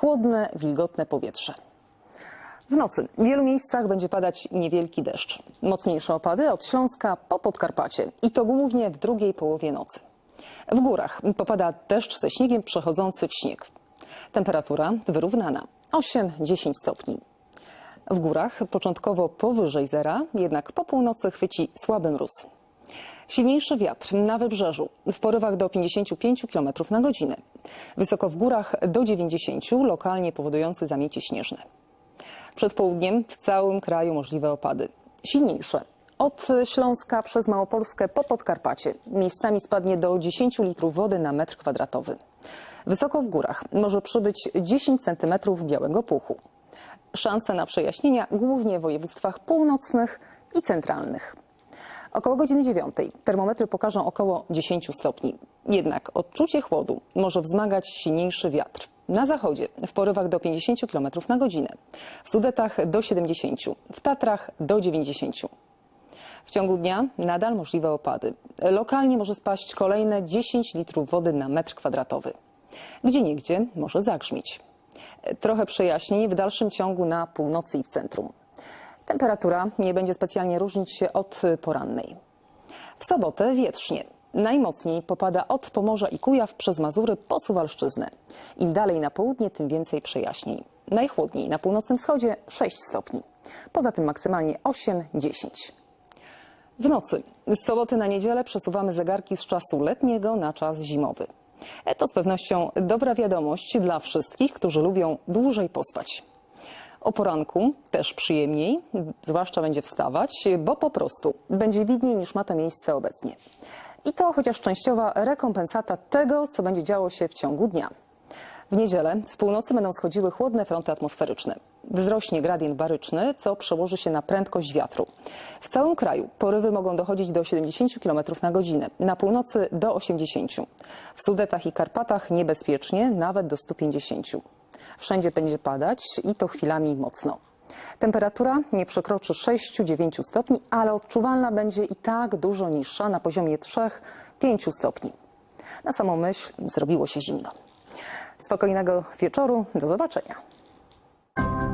chłodne, wilgotne powietrze. W nocy w wielu miejscach będzie padać niewielki deszcz. Mocniejsze opady od Śląska po Podkarpacie i to głównie w drugiej połowie nocy. W górach popada deszcz ze śniegiem przechodzący w śnieg. Temperatura wyrównana 8-10 stopni. W górach początkowo powyżej zera, jednak po północy chwyci słaby mróz. Silniejszy wiatr na wybrzeżu w porywach do 55 km na godzinę. Wysoko w górach do 90, lokalnie powodujący zamieci śnieżne. Przed południem w całym kraju możliwe opady. Silniejsze. Od Śląska przez Małopolskę po Podkarpacie. Miejscami spadnie do 10 litrów wody na metr kwadratowy. Wysoko w górach może przybyć 10 cm białego puchu. Szanse na przejaśnienia głównie w województwach północnych i centralnych. Około godziny 9 termometry pokażą około 10 stopni. Jednak odczucie chłodu może wzmagać silniejszy wiatr. Na zachodzie w porywach do 50 km na godzinę, w Sudetach do 70, w Tatrach do 90. W ciągu dnia nadal możliwe opady. Lokalnie może spaść kolejne 10 litrów wody na metr kwadratowy. Gdzie niegdzie może zagrzmieć. Trochę przejaśnień w dalszym ciągu na północy i w centrum. Temperatura nie będzie specjalnie różnić się od porannej. W sobotę wietrznie. Najmocniej popada od Pomorza i Kujaw przez Mazury po Suwalszczyznę. Im dalej na południe, tym więcej przejaśnień. Najchłodniej na północnym wschodzie 6 stopni. Poza tym maksymalnie 8-10. W nocy z soboty na niedzielę przesuwamy zegarki z czasu letniego na czas zimowy. E, To z pewnością dobra wiadomość dla wszystkich, którzy lubią dłużej pospać. O poranku też przyjemniej, zwłaszcza będzie wstawać, bo po prostu będzie widniej niż ma to miejsce obecnie. I to chociaż częściowa rekompensata tego, co będzie działo się w ciągu dnia. W niedzielę z północy będą schodziły chłodne fronty atmosferyczne. Wzrośnie gradient baryczny, co przełoży się na prędkość wiatru. W całym kraju porywy mogą dochodzić do 70 km na godzinę, na północy do 80. W Sudetach i Karpatach niebezpiecznie, nawet do 150. Wszędzie będzie padać i to chwilami mocno. Temperatura nie przekroczy 6-9 stopni, ale odczuwalna będzie i tak dużo niższa, na poziomie 3-5 stopni. Na samą myśl zrobiło się zimno. Spokojnego wieczoru, do zobaczenia.